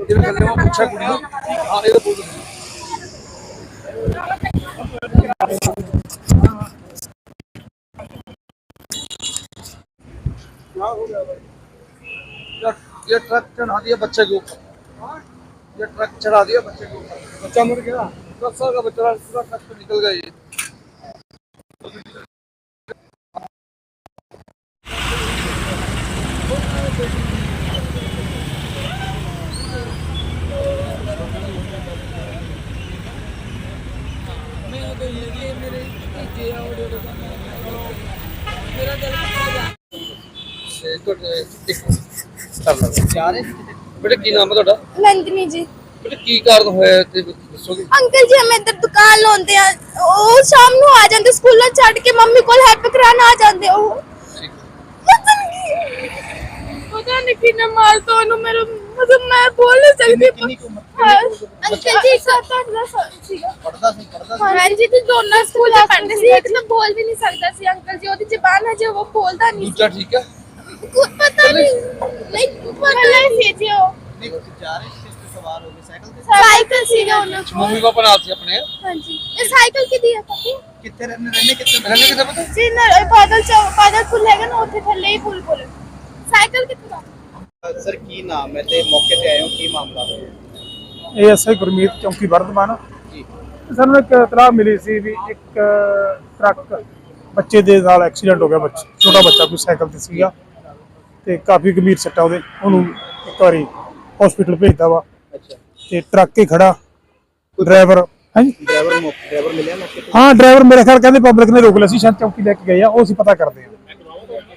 ਇਹਦੇ ਥੱਲੇ ਉਹ ਪੁੱਛਿਆ ਕੁੜੀ ਨੂੰ ਹਾਂ ਇਹਦਾ ਬੋਲ क्या हो गया भाई ये ये ट्रक चढ़ा दिया बच्चे के ऊपर ये ट्रक चढ़ा दिया बच्चे के ऊपर बच्चा मर गया दस साल का बच्चा पूरा ट्रक पे निकल गया ये ਇਹ ਤੁਹਾਡੇ ਇੱਕ ਕਰ ਲਾ। ਜਾ ਰਹੇ ਬੇਟਾ ਕੀ ਨਾਮ ਹੈ ਤੁਹਾਡਾ? ਨੰਦਨੀ ਜੀ। ਬੇਟਾ ਕੀ ਕਾਰਨ ਹੋਇਆ ਤੇ ਦੱਸੋਗੇ? ਅੰਕਲ ਜੀ ਹਮੇ ਇੱਧਰ ਦੁਕਾਨ ਲਾਉਂਦੇ ਆ। ਉਹ ਸ਼ਾਮ ਨੂੰ ਆ ਜਾਂਦੇ ਸਕੂਲੋਂ ਛੱਡ ਕੇ ਮੰਮੀ ਕੋਲ ਹੈਲਪ ਕਰਾਉਣ ਆ ਜਾਂਦੇ ਉਹ। ਪਤਾ ਨਹੀਂ ਕਿੰਨਾ ਮਾਰ ਤੋਂ ਉਹਨੂੰ ਮੇਰੇ ਮਤਲਬ ਮੈਂ ਬੋਲ ਨਹੀਂ ਸਕਦੀ ਕਿੰਨੀ ਕੁ ਉਮਰ- ਹਾਂ, ਅੰਕਲ ਜੀ ਸੱਤ ਅੱਠ ਦਾ ਸਾਲ ਸੀਗਾ ਪੜਦਾ ਸੀ ਪੜਦਾ ਹਾਂ ਜੀ ਤੇ ਦੋਨਾਂ ਸਕੂਲ ਚ ਪੜ੍ਹਦੇ ਸੀ ਇੱਕ ਤਾਂ ਬੋਲ ਵੀ ਨਹੀਂ ਸਕਦਾ ਸੀ ਅੰਕਲ ਜੀ ਉਹਦੀ ਜ਼ਬਾਨ ਹੈ ਜੋ ਉਹ ਬੋਲਦਾ ਨਹੀਂ ਦੂਜਾ ਠੀਕ ਹੈ ਕੁਝ ਪਤਾ ਨਹੀਂ ਨਹੀਂ ਪਤਾ ਨਹੀਂ ਸੀ ਜੀ ਉਹ ਨਹੀਂ ਜਾ ਰਹੇ ਕਿਸ ਤੇ ਸਵਾਰ ਹੋ ਗਏ ਸਾਈਕਲ ਤੇ ਸਾਈਕਲ ਸੀਗਾ ਉਹਨਾਂ ਕੋਲ ਮੰਮੀ ਪਾਪਾ ਨਾਲ ਸੀ ਆਪਣੇ ਹਾਂਜੀ ਇਹ ਸਾਈਕਲ ਕਿਦੀ ਹੈ ਪਤੀ ਕਿੱਥੇ ਰਹਿੰਦੇ ਰਹਿੰਦੇ ਕਿੱਥੇ ਰਹਿੰਦੇ ਕਿੱਥੇ ਪਤਾ ਜੀ ਨਾ ਇਹ ਬਾਦਲ ਚੌ ਬਾਦਲ ਪੁੱਲ ਹੈਗਾ ਨਾ ਉੱਥੇ ਥੱਲੇ ਹੀ ਪੁੱਲ ਪੁੱਲ ਸਾਈਕਲ ਕਿੱਥੇ ਦਾ ਸਰ ਕੀ ਨਾਮ ਹੈ ਤੇ ਮੌਕੇ ਤੇ ਆਏ ਹੋ ਕੀ ਮਾਮਲਾ ਹੋਇਆ ਇਹ ਐਸਆਈ ਗੁਰਮੀਤ ਚੌਂਕੀ ਵਰਧਮਾਨ। ਜੀ। ਸਾਨੂੰ ਇੱਕ ਇਤਲਾਹ ਮਿਲੀ ਸੀ ਵੀ ਇੱਕ ਟਰੱਕ ਬੱਚੇ ਦੇ ਨਾਲ ਐਕਸੀਡੈਂਟ ਹੋ ਗਿਆ ਬੱਚਾ ਛੋਟਾ ਬੱਚਾ ਕੋਈ ਸਾਈਕਲ ਤੇ ਸੀਗਾ ਤੇ ਕਾਫੀ ਗੰਭੀਰ ਸੱਟਾਂ ਉਹਦੇ ਉਹਨੂੰ ਇੱਕ ਵਾਰੀ ਹਸਪੀਟਲ ਭੇਜਤਾ ਵਾ। ਅੱਛਾ। ਤੇ ਟਰੱਕ ਹੀ ਖੜਾ। ਡਰਾਈਵਰ ਹਾਂਜੀ? ਡਰਾਈਵਰ ਡਰਾਈਵਰ ਮਿਲਿਆ ਮੌਕੇ ਤੇ? ਹਾਂ ਡਰਾਈਵਰ ਮੇਰੇ ਖਿਆਲ ਕਹਿੰਦੇ ਪਬਲਿਕ ਨੇ ਰੋਕ ਲਿਆ ਸੀ ਸ਼ਾਇਦ ਚੌਂਕੀ ਲੈ ਕੇ ਗਏ ਆ ਉਹ ਅਸੀਂ ਪਤਾ ਕਰਦੇ ਹਾਂ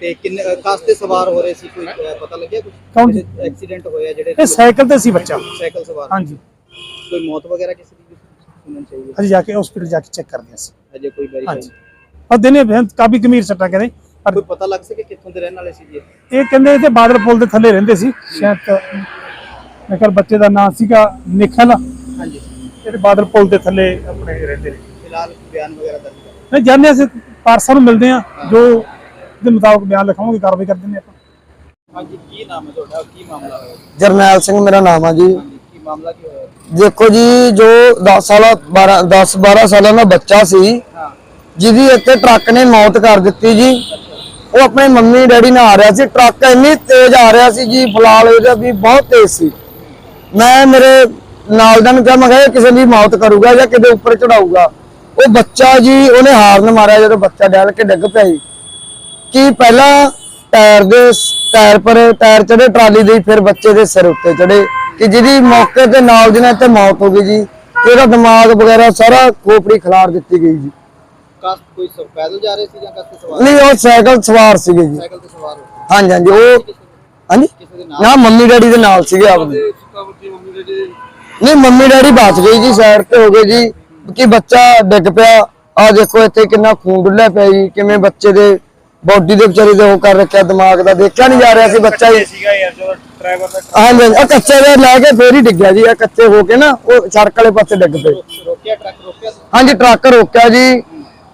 ਤੇ ਕਿੰਨੇ ਕਾਸ ਤੇ ਸਵਾਰ ਹੋ ਰਹੇ ਸੀ ਕੋਈ ਅ, ਪਤਾ ਲੱਗਿਆ ਕੁਝ ਕੌਣ? ਜੀ? ਐਕਸੀਡੈਂਟ ਹੋਇਆ ਜਿਹੜੇ ਇਹ ਸਾਈਕਲ ਤੇ ਸੀ ਬੱਚਾ। ਸਾਈਕਲ ਸਵਾਰ। ਹਾਂਜੀ। ਕੋਈ ਮੌਤ ਵਗੈਰਾ ਕਿਸੇ ਦੀ ਸੁਣਨ ਚਾਹੀਏ ਅਸੀਂ ਜਾ ਕੇ ਹਸਪੀਟਲ ਜਾ ਕੇ ਚੈੱਕ ਕਰਦੇ ਹਾਂ ਅਸੀਂ। ਅਜੇ ਕੋਈ ਵੈਰੀਫਾਈ ਹਾਂਜੀ। ਉਹ ਦਿਨੇ ਬੇਹਦ ਕਾਫੀ ਗੰਭੀਰ ਸੱਟਾਂ ਕਹਿੰਦੇ। ਪਰ ਕੋਈ ਪਤਾ ਲੱਗ ਸਕੇ ਕਿੱਥੋਂ ਦੇ ਰਹਿਣ ਵਾਲੇ ਸੀ ਜੀ? ਇਹ? ਇਹ ਕਹਿੰਦੇ ਤੇ ਬਾਦਲ ਪੁਲ ਦੇ ਥੱਲੇ ਰਹਿੰਦੇ ਸੀ। ਸ਼ਾਇਦ ਮੈਂ ਕਿਹਾ ਬੱਚੇ ਦਾ ਨਾਮ ਸੀਗਾ ਨਿਖਲ। ਹਾਂਜੀ। ਜਿਹੜੇ ਬਾਦਲ ਪੁਲ ਦੇ ਥੱਲੇ ਆਪਣੇ ਰਹਿੰਦੇ ਨੇ। ਫਿਲਹਾਲ ਬਿਆਨ ਵਗੈਰਾ ਦਰਜ ਹੈ ਨਹੀਂ ਜਾਂਦੇ ਅਸੀਂ ਪਾਰਸਲ ਨੂੰ ਮਿਲਦੇ ਆ ਜੋ ਦੇ ਮੁਤਾਬਕ ਬਿਆਨ ਲਿਖਾਵਾਂਗੇ ਕਾਰਵਾਈ ਕਰ ਦਿੰਦੇ ਆਪਾਂ। ਹਾਂਜੀ ਕੀ ਨਾਮ ਹੈ ਤੁਹਾਡਾ? ਕੀ ਮਾਮਲਾ ਹੋਇਆ? ਜਰਨੈਲ ਸਿੰਘ ਮੇਰਾ ਨਾਮ ਆ ਜੀ। ਹਾਂਜੀ ਕੀ ਮਾਮਲਾ ਕੀ ਹੋਇਆ? ਦੇਖੋ ਜੀ ਜੋ 10 ਸਾਲਾ 12 10 12 ਸਾਲਾਂ ਦਾ ਬੱਚਾ ਸੀ ਜਿਹਦੀ ਇੱਥੇ ਟਰੱਕ ਨੇ ਮੌਤ ਕਰ ਦਿੱਤੀ ਜੀ। ਉਹ ਆਪਣੇ ਮੰਮੀ ਡੈਡੀ ਨਾਲ ਆ ਰਿਹਾ ਸੀ। ਟਰੱਕ ਇੰਨੀ ਤੇਜ਼ ਆ ਰਿਹਾ ਸੀ ਜੀ ਫਿਲਹਾਲ ਇਹਦਾ ਵੀ ਬਹੁਤ ਤੇਜ਼ ਸੀ। ਮੈਂ ਮੇਰੇ ਨਾਲ ਦਾ ਨੂੰ ਕਿਹਾ ਮੈਂ ਕਿਹਾ ਕਿਸੇ ਦੀ ਮੌਤ ਕਰੂਗਾ ਜਾਂ ਕਿਤੇ ਉੱਪਰ ਚੜਾਊਗਾ। ਉਹ ਬੱਚਾ ਜੀ ਉਹਨੇ ਹਾਰਨ ਮਾਰਿਆ ਜਦੋਂ ਬੱਚਾ ਡੈਲ ਕੇ ਡਿੱਗ ਪਿਆ ਜੀ। ਕਿ ਪਹਿਲਾਂ ਟਾਇਰ ਦੇ ਟਾਇਰ ਪਰ ਟਾਇਰ ਚੜੇ ਟਰਾਲੀ ਦੇ ਫਿਰ ਬੱਚੇ ਦੇ ਸਿਰ ਉੱਤੇ ਚੜੇ। ਕਿ ਜਿਹਦੀ ਮੌਕੇ ਤੇ ਨਾਲ ਦੀ ਨਾਲ ਤੇ ਮੌਤ ਹੋ ਗਈ ਜੀ। ਇਹਦਾ ਦਿਮਾਗ ਵਗੈਰਾ ਸਾਰਾ ਖੋਪੜੀ ਖਿਲਾਰ ਦਿੱਤੀ ਗਈ ਜੀ। ਕਾਸ ਕੋਈ ਸ- ਪੈਦਲ ਜਾ ਰਹੇ ਸੀ ਜਾਂ ਕਾਸ ਤੇ ਸਵਾਰ? ਨਹੀਂ ਉਹ ਸਾਈਕਲ ਸਵਾਰ ਸੀਗੇ ਜੀ। ਸਾਈਕਲ ਤੇ ਸਵਾਰ ਹੋ ਹਾਂਜੀ ਹਾਂਜੀ ਉਹ ਹਾਂਜੀ? ਕਿਸੇ ਦੇ ਨਾਲ? ਨਾ ਮੰਮੀ ਡੈਡੀ ਦੇ ਨਾਲ ਸੀਗੇ ਆਪਦੇ। ਨਹੀਂ ਮੰਮੀ ਡੈਡੀ ਬਚ ਗਏ ਜੀ ਸਾਈਡ ਤੇ ਹੋ ਗਏ ਜੀ। ਕਿ ਬੱਚਾ ਡਿੱਗ ਪਿਆ। ਆ ਦੇਖੋ ਇੱਥੇ ਕਿੰਨਾ ਖੂਨ ਡੁੱਲਿਆ ਪਿਆ ਜੀ ਕਿਵੇਂ ਬੱਚੇ ਦੇ ਬੋਡੀ ਦੇ ਵਿਚਾਰੇ ਦੇ ਉਹ ਕਰ ਰੱਖਿਆ ਦਿਮਾਗ ਦਾ ਦੇਖਿਆ ਨਹੀਂ ਜਾ ਰਿਹਾ ਸੀ ਬੱਚਾ ਜੀ ਸੀਗਾ ਯਾਰ ਜਦੋਂ ਡਰਾਈਵਰ ਦਾ ਹਾਂਜੀ ਆ ਕੱਚੇ ਦੇ ਲੈ ਕੇ ਫੇਰ ਹੀ ਡਿੱਗਿਆ ਜੀ ਆ ਕੱਚੇ ਹੋ ਕੇ ਨਾ ਉਹ ਸੜਕ ਵਾਲੇ ਪਾਸੇ ਡਿੱਗ ਪਏ। ਰੋਕਿਆ ਟਰੱਕ ਰੋਕਿਆ ਸੀ? ਹਾਂਜੀ ਟਰੱਕ ਰੋਕਿਆ ਜੀ।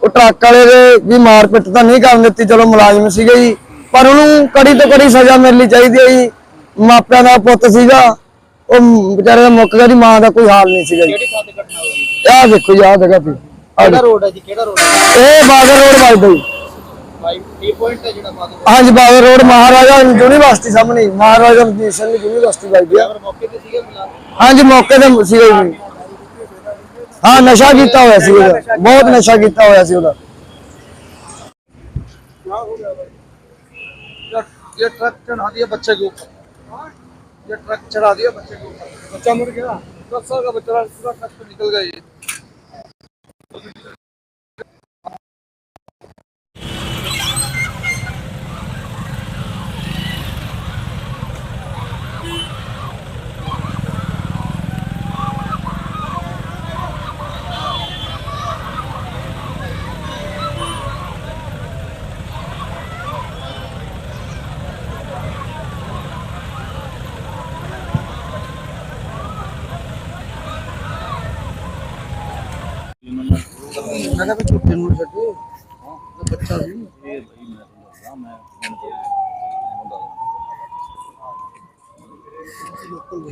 ਉਹ ਟਰੱਕ ਵਾਲੇ ਦੇ ਵੀ ਮਾਰ ਪਿੱਟ ਤਾਂ ਨਹੀਂ ਕਰਨ ਦਿੱਤੀ ਚਲੋ ਮੁਲਾਜ਼ਮ ਸੀਗੇ ਜੀ। ਪਰ ਉਹਨੂੰ ਕੜੀ ਤੋਂ ਕੜੀ ਸਜ਼ਾ ਮਿਲਣੀ ਚਾਹੀਦੀ ਹੈ ਜੀ। ਮਾਪਿਆਂ ਦਾ ਪੁੱਤ ਸੀਗਾ ਉਹ ਵਿਚਾਰੇ ਦਾ ਮੁੱਕ ਗਿਆ ਦੀ ਮਾਂ ਦਾ ਕੋਈ ਹਾਲ ਨਹੀਂ ਸੀਗਾ ਜੀ। ਕਿਹੜੀ ਥਾਂ ਤੇ ਘਟਨਾ ਹੋਈ? ਆਹ ਦੇਖੋ ਜੀ ਆਹ ਜਗ੍ਹਾ ਤੇ। ਕਿਹੜਾ। ਰੋਡ ਹੈ ਜੀ ਕਿਹੜਾ ਰੋਡ ਹੈ? ਇਹ ਬਾਗਰ ਰੋਡ ਵੱਜਦਾ ਜੀ। ਹਾਂਜੀ ਬਾਗਰ ਰੋਡ ਮਹਾਰਾਜਾ ਯੂਨੀਵਰਸਿਟੀ ਸਾਹਮਣੇ ਹੀ, ਮਹਾਰਾਜਾ ਰਣਜੀਤ ਸਿੰਘ ਯੂਨੀਵਰਸਿਟੀ ਵੱਜਦੀ ਆ ਡਰਾਈਵਰ ਮੌਕੇ ਤੇ ਸੀਗਾ ਫਿਲਹਾਲ ਹਾਂਜੀ ਮੌਕੇ ਤੇ ਸੀਗਾ ਜੀ ਹਾਂ ਨਸ਼ਾ ਕੀਤਾ ਹੋਇਆ ਸੀ ਉਹਦਾ ਬਹੁਤ ਨਸ਼ਾ ਕੀਤਾ ਹੋਇਆ ਸੀ ਉਹਦਾ क्या हो गया भाई ये ये ट्रक चढ़ा दिया बच्चे के ऊपर ये ट्रक चढ़ा दिया बच्चे के ऊपर बच्चा मर गया दस साल का बच्चा पूरा ट्रक पे निकल गया ये ਮੈਂ ਕਿਹਾ ਵੀ ਛੋਟੇ ਨੂੰ ਛੱਡੋ। ਹਾਂ ਬੱਚਾ ਸੀ ਇਹ ਭਾਈ ਮੈਂ ਦੱਸਦਾ ਮੈਂ ਲੋਕਲ